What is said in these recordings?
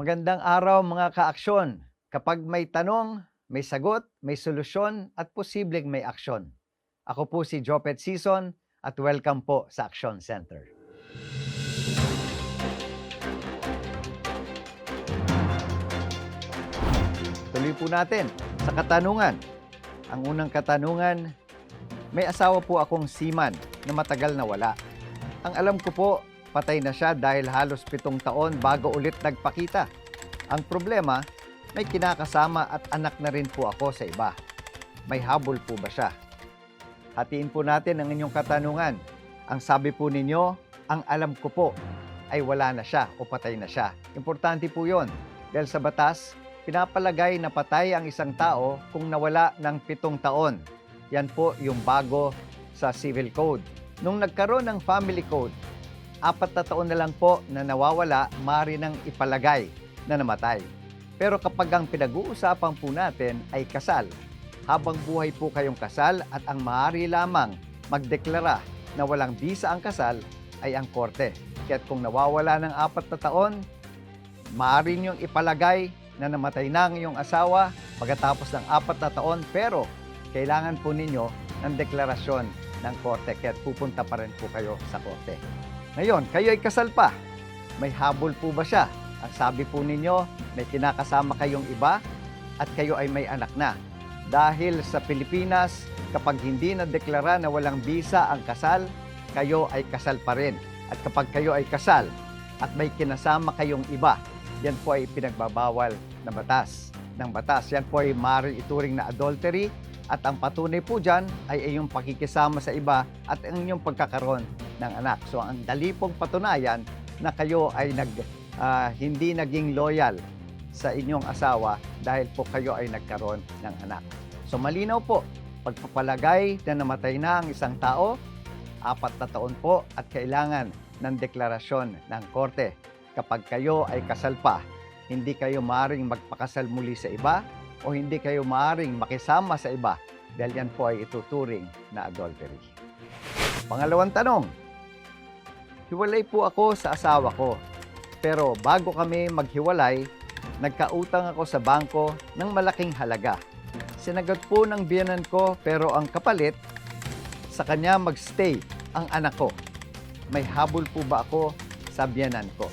Magandang araw mga kaaksyon. Kapag may tanong, may sagot, may solusyon at posibleng may aksyon. Ako po si Jopet Season at welcome po sa Action Center. Tuloy po natin sa katanungan. Ang unang katanungan, may asawa po akong seaman na matagal na wala. Ang alam ko po, patay na siya dahil halos pitong taon bago ulit nagpakita. Ang problema, may kinakasama at anak na rin po ako sa iba. May habol po ba siya? Hatiin po natin ang inyong katanungan. Ang sabi po ninyo, ang alam ko po ay wala na siya o patay na siya. Importante po yon dahil sa batas, pinapalagay na patay ang isang tao kung nawala ng pitong taon. Yan po yung bago sa Civil Code. Nung nagkaroon ng Family Code, apat na taon na lang po na nawawala, mari nang ipalagay na namatay. Pero kapag ang pinag-uusapan po natin ay kasal, habang buhay po kayong kasal at ang maaari lamang magdeklara na walang bisa ang kasal ay ang korte. Kaya't kung nawawala ng apat na taon, maaari niyong ipalagay na namatay na ang iyong asawa pagkatapos ng apat na taon pero kailangan po ninyo ng deklarasyon ng korte kaya't pupunta pa rin po kayo sa korte. Ngayon, kayo ay kasal pa. May habol po ba siya? Ang sabi po ninyo, may kinakasama kayong iba at kayo ay may anak na. Dahil sa Pilipinas, kapag hindi na deklara na walang bisa ang kasal, kayo ay kasal pa rin. At kapag kayo ay kasal at may kinasama kayong iba, yan po ay pinagbabawal na batas ng batas. Yan po ay maaaring ituring na adultery at ang patunay po dyan ay iyong pakikisama sa iba at ang inyong pagkakaroon ng anak. So ang dali pong patunayan na kayo ay nag, ah, hindi naging loyal sa inyong asawa dahil po kayo ay nagkaroon ng anak. So malinaw po, pagpapalagay na namatay na ang isang tao, apat na taon po at kailangan ng deklarasyon ng korte. Kapag kayo ay kasal pa, hindi kayo maaring magpakasal muli sa iba o hindi kayo maaring makisama sa iba dahil yan po ay ituturing na adultery. Pangalawang tanong, hiwalay po ako sa asawa ko. Pero bago kami maghiwalay, nagkautang ako sa bangko ng malaking halaga. Sinagot po ng biyanan ko pero ang kapalit, sa kanya magstay ang anak ko. May habol po ba ako sa biyanan ko?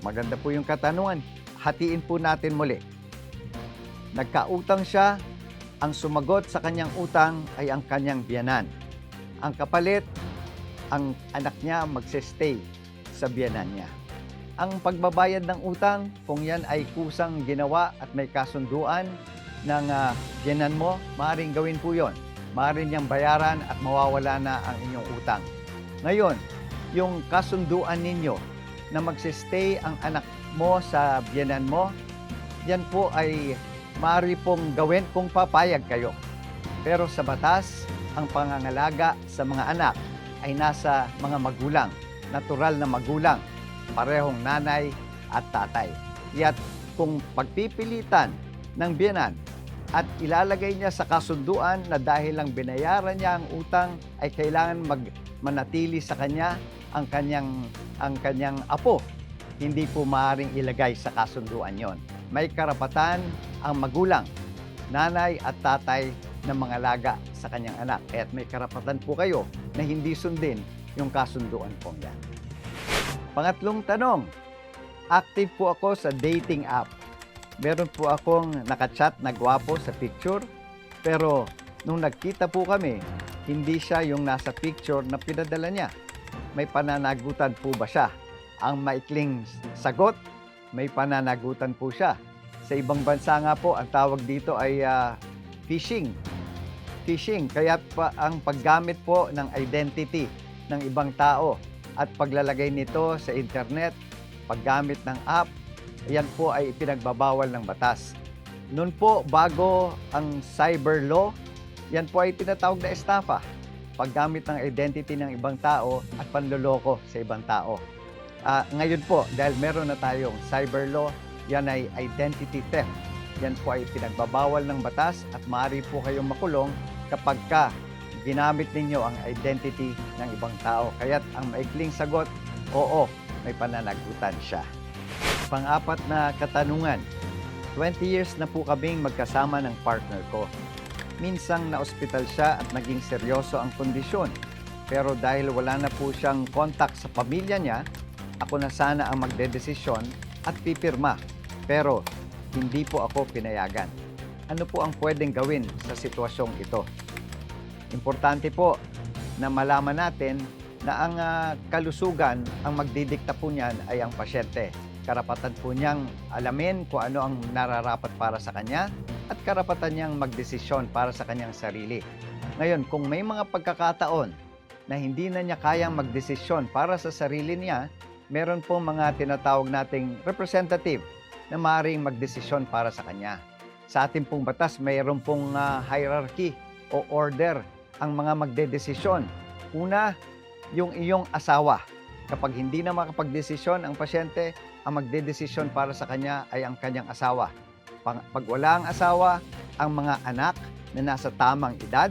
Maganda po yung katanungan. Hatiin po natin muli. Nagkautang siya, ang sumagot sa kanyang utang ay ang kanyang biyanan. Ang kapalit, ang anak niya magsistay sa biyanan niya. Ang pagbabayad ng utang, kung yan ay kusang ginawa at may kasunduan ng uh, biyanan mo, maaaring gawin po yon. Maaaring niyang bayaran at mawawala na ang inyong utang. Ngayon, yung kasunduan ninyo na magsistay ang anak mo sa biyanan mo, yan po ay maaari pong gawin kung papayag kayo. Pero sa batas, ang pangangalaga sa mga anak ay nasa mga magulang, natural na magulang, parehong nanay at tatay. Yat kung pagpipilitan ng biyanan at ilalagay niya sa kasunduan na dahil lang binayaran niya ang utang ay kailangan mag manatili sa kanya ang kanyang ang kanyang apo. Hindi po maaaring ilagay sa kasunduan yon. May karapatan ang magulang, nanay at tatay ng mga laga sa kanyang anak. At may karapatan po kayo na hindi sundin yung kasunduan po yan. Pangatlong tanong, active po ako sa dating app. Meron po akong nakachat na gwapo sa picture, pero nung nagkita po kami, hindi siya yung nasa picture na pinadala niya. May pananagutan po ba siya? Ang maikling sagot, may pananagutan po siya. Sa ibang bansa nga po, ang tawag dito ay ah, phishing. Phishing, kaya pa ang paggamit po ng identity ng ibang tao at paglalagay nito sa internet, paggamit ng app, yan po ay pinagbabawal ng batas. Noon po, bago ang cyber law, yan po ay tinatawag na estafa. Paggamit ng identity ng ibang tao at panloloko sa ibang tao. Ah, ngayon po, dahil meron na tayong cyber law, yan ay identity theft. Yan po ay pinagbabawal ng batas at maaari po kayong makulong kapag ka ginamit ninyo ang identity ng ibang tao. Kaya't ang maikling sagot, oo, may pananagutan siya. Pang-apat na katanungan. 20 years na po kaming magkasama ng partner ko. Minsang na-ospital siya at naging seryoso ang kondisyon. Pero dahil wala na po siyang contact sa pamilya niya, ako na sana ang magdedesisyon at pipirma. Pero hindi po ako pinayagan. Ano po ang pwedeng gawin sa sitwasyong ito? Importante po na malaman natin na ang ah, kalusugan, ang magdidikta po niyan ay ang pasyente. Karapatan po niyang alamin kung ano ang nararapat para sa kanya at karapatan niyang magdesisyon para sa kanyang sarili. Ngayon, kung may mga pagkakataon na hindi na niya kayang magdesisyon para sa sarili niya, meron po mga tinatawag nating representative na maaaring magdesisyon para sa kanya. Sa ating pong batas, mayroon pong ah, hierarchy o order ang mga magdedesisyon. Una, yung iyong asawa. Kapag hindi na makapagdesisyon ang pasyente, ang magdedesisyon para sa kanya ay ang kanyang asawa. Pag wala ang asawa, ang mga anak na nasa tamang edad.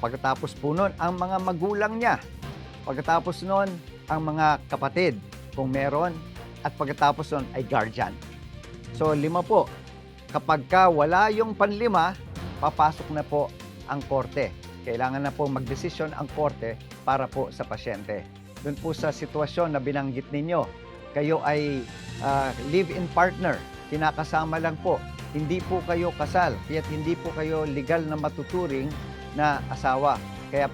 Pagkatapos po nun, ang mga magulang niya. Pagkatapos nun, ang mga kapatid, kung meron. At pagkatapos nun ay guardian. So, lima po. Kapag ka wala yung panlima, papasok na po ang korte. Kailangan na po magdesisyon ang korte para po sa pasyente. Doon po sa sitwasyon na binanggit ninyo, kayo ay ah, live-in partner, kinakasama lang po. Hindi po kayo kasal, kaya't hindi po kayo legal na matuturing na asawa. Kaya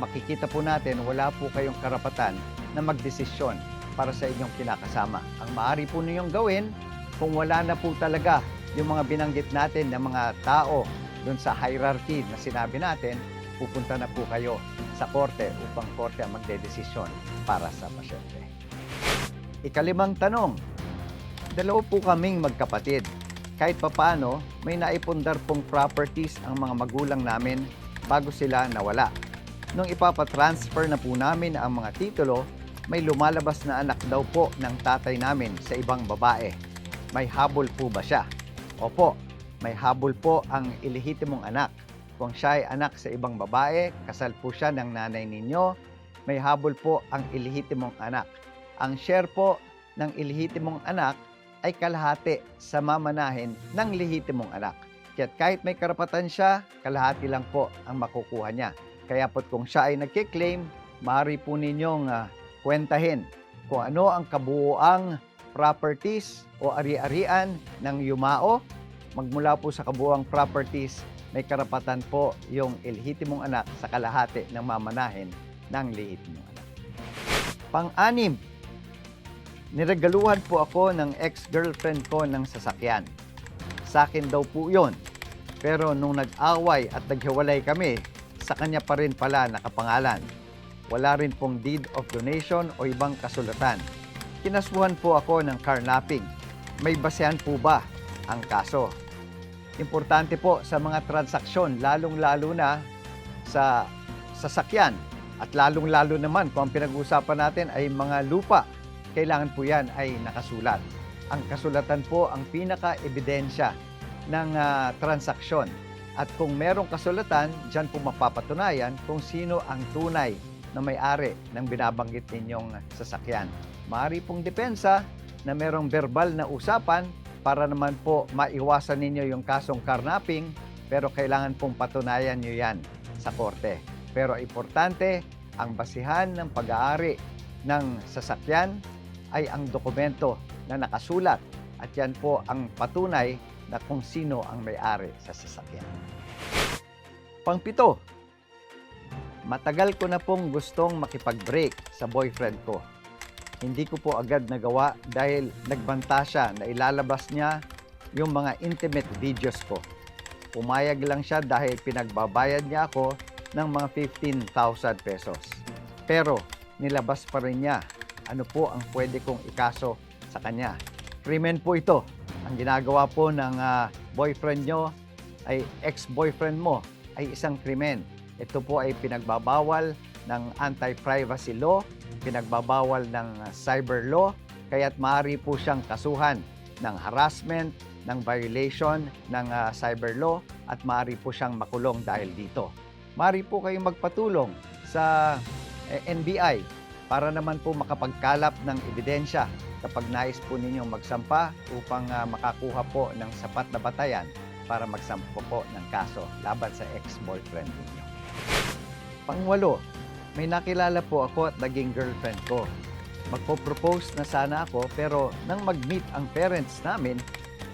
makikita po natin, wala po kayong karapatan na magdesisyon para sa inyong kinakasama. Ang maaari po ninyong gawin, kung wala na po talaga yung mga binanggit natin na mga tao doon sa hierarchy na sinabi natin, pupunta na po kayo sa korte upang korte ang magdedesisyon para sa pasyente. Ikalimang tanong, dalawa po kaming magkapatid. Kahit papaano, may naipundar pong properties ang mga magulang namin bago sila nawala. Nung ipapatransfer na po namin ang mga titulo, may lumalabas na anak daw po ng tatay namin sa ibang babae. May habol po ba siya? Opo, may habol po ang ilihitimong anak. Kung siya ay anak sa ibang babae, kasal po siya ng nanay ninyo, may habol po ang ilihitimong anak. Ang share po ng ilihitimong anak ay kalahati sa mamanahin ng lihitimong anak. Kaya't kahit may karapatan siya, kalahati lang po ang makukuha niya. Kaya po kung siya ay nagkiklaim, maaari po ninyong ah, kwentahin kung ano ang kabuuang properties o ari-arian ng yumao. Magmula po sa kabuuang properties, may karapatan po yung ilhitimong anak sa kalahati ng mamanahin ng lihitimong anak. Pang-anim, niregaluhan po ako ng ex-girlfriend ko ng sasakyan. Sa akin daw po yun. Pero nung nag-away at naghiwalay kami, sa kanya pa rin pala nakapangalan. Wala rin pong deed of donation o ibang kasulatan. Kinasuhan po ako ng carnapping. May basehan po ba ang kaso? Importante po sa mga transaksyon, lalong-lalo na sa sasakyan. At lalong-lalo naman kung ang pinag-uusapan natin ay mga lupa, kailangan po yan ay nakasulat. Ang kasulatan po ang pinaka-ebidensya ng ah, transaksyon. At kung merong kasulatan, dyan po mapapatunayan kung sino ang tunay na may-ari ng binabanggit ninyong sasakyan. Maaari pong depensa na merong verbal na usapan para naman po maiwasan ninyo yung kasong carnapping pero kailangan pong patunayan nyo yan sa korte. Pero importante, ang basihan ng pag-aari ng sasakyan ay ang dokumento na nakasulat at yan po ang patunay na kung sino ang may-ari sa sasakyan. Pangpito, matagal ko na pong gustong makipag-break sa boyfriend ko. Hindi ko po agad nagawa dahil nagbanta siya na ilalabas niya yung mga intimate videos ko. Pumayag lang siya dahil pinagbabayad niya ako ng mga 15,000 pesos. Pero nilabas pa rin niya ano po ang pwede kong ikaso sa kanya. Krimen po ito. Ang ginagawa po ng ah, boyfriend nyo ay ex-boyfriend mo ay isang krimen. Ito po ay pinagbabawal ng anti-privacy law, pinagbabawal ng cyber law, kaya't maaari po siyang kasuhan ng harassment, ng violation ng ah, cyber law at maaari po siyang makulong dahil dito. Maaari po kayong magpatulong sa eh, NBI para naman po makapagkalap ng ebidensya kapag nais po ninyong magsampa upang ah, makakuha po ng sapat na batayan para magsampo po ng kaso laban sa ex-boyfriend ninyo. Pangwalo, may nakilala po ako at naging girlfriend ko. Magpo-propose na sana ako pero nang mag-meet ang parents namin,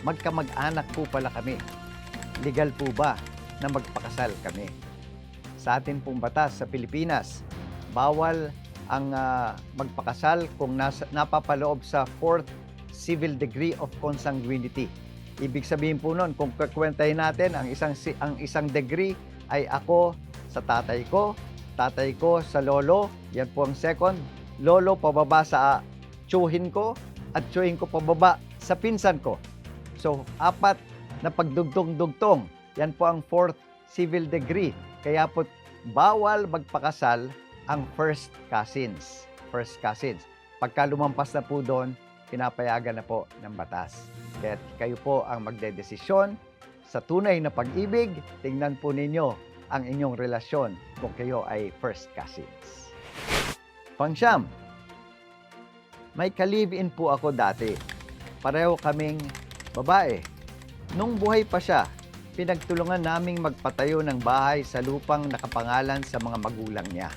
magkamag-anak po pala kami. Legal po ba na magpakasal kami? Sa atin pong batas sa Pilipinas, bawal ang ah, magpakasal kung nasa, napapaloob sa fourth civil degree of consanguinity. Ibig sabihin po nun, kung kakwentahin natin, ang isang, ang isang degree ay ako sa tatay ko, tatay ko sa lolo, yan po ang second, lolo pababa sa tsuhin ko, at tsuhin ko pababa sa pinsan ko. So, apat na pagdugtong-dugtong, yan po ang fourth civil degree. Kaya po, bawal magpakasal ang first cousins. First cousins. Pagka lumampas na po doon, pinapayagan na po ng batas. Kaya kayo po ang magdedesisyon sa tunay na pag-ibig, tingnan po ninyo ang inyong relasyon kung kayo ay first cousins. Pangsyam, may ka-live-in po ako dati. Pareho kaming babae. Nung buhay pa siya, pinagtulungan naming magpatayo ng bahay sa lupang nakapangalan sa mga magulang niya.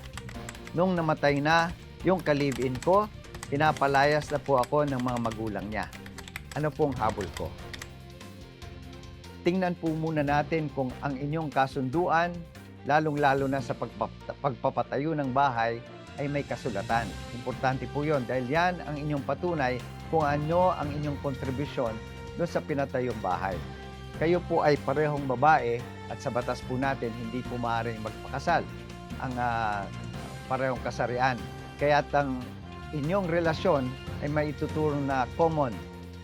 Nung namatay na yung ka-live-in ko, pinapalayas na po ako ng mga magulang niya. Ano pong habol ko? Tingnan po muna natin kung ang inyong kasunduan, lalong-lalo na sa pagpap- pagpapatayo ng bahay, ay may kasulatan. Importante po yon dahil yan ang inyong patunay kung ano ang inyong kontribusyon doon sa pinatayong bahay. Kayo po ay parehong babae at sa batas po natin hindi po maaaring magpakasal ang ah, parehong kasarian. Kaya ang inyong relasyon ay maituturo na common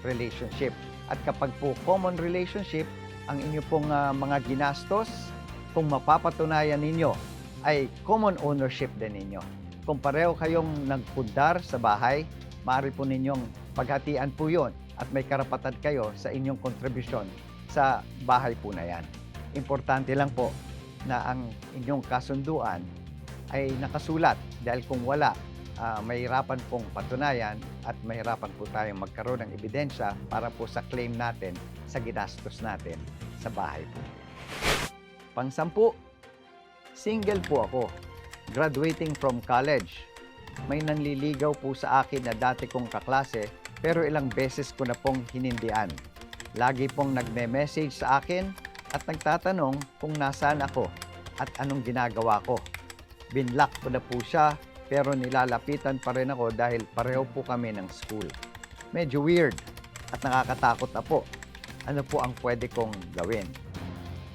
relationship. At kapag po common relationship, ang inyo pong ah, mga ginastos, kung mapapatunayan ninyo, ay common ownership din ninyo. Kung pareho kayong nagpundar sa bahay, maaari po ninyong paghatian po yon at may karapatan kayo sa inyong kontribusyon sa bahay po na yan. Importante lang po na ang inyong kasunduan ay nakasulat dahil kung wala, ah, mahirapan pong patunayan at mahirapan po tayong magkaroon ng ebidensya para po sa claim natin sa ginastos natin sa bahay po. Pangsampu, single po ako. Graduating from college. May nanliligaw po sa akin na dati kong kaklase pero ilang beses ko na pong hinindian. Lagi pong nagme-message sa akin at nagtatanong kung nasaan ako at anong ginagawa ko. Binlock ko na po siya pero nilalapitan pa rin ako dahil pareho po kami ng school. Medyo weird at nakakatakot na po. Ano po ang pwede kong gawin?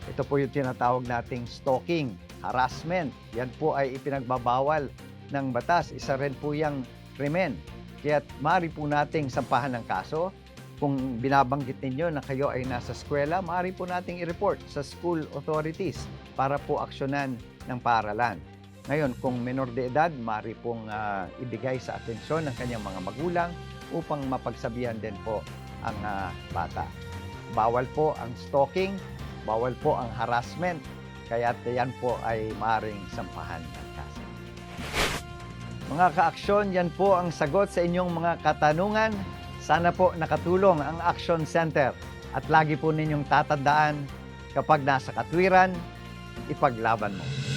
Ito po yung tinatawag nating stalking, harassment. Yan po ay ipinagbabawal ng batas. Isa rin po yung krimen. Kaya maaari po nating sampahan ng kaso. Kung binabanggit ninyo na kayo ay nasa eskwela, maaari po nating i-report sa school authorities para po aksyonan ng paaralan. Ngayon, kung menor de edad, maaari pong ah, ibigay sa atensyon ng kanyang mga magulang upang mapagsabihan din po ang ah, bata. Bawal po ang stalking, bawal po ang harassment, kaya yan po ay maaaring sampahan ng kaso. Mga kaaksyon, yan po ang sagot sa inyong mga katanungan. Sana po nakatulong ang Action Center at lagi po ninyong tatandaan kapag nasa katwiran, ipaglaban mo.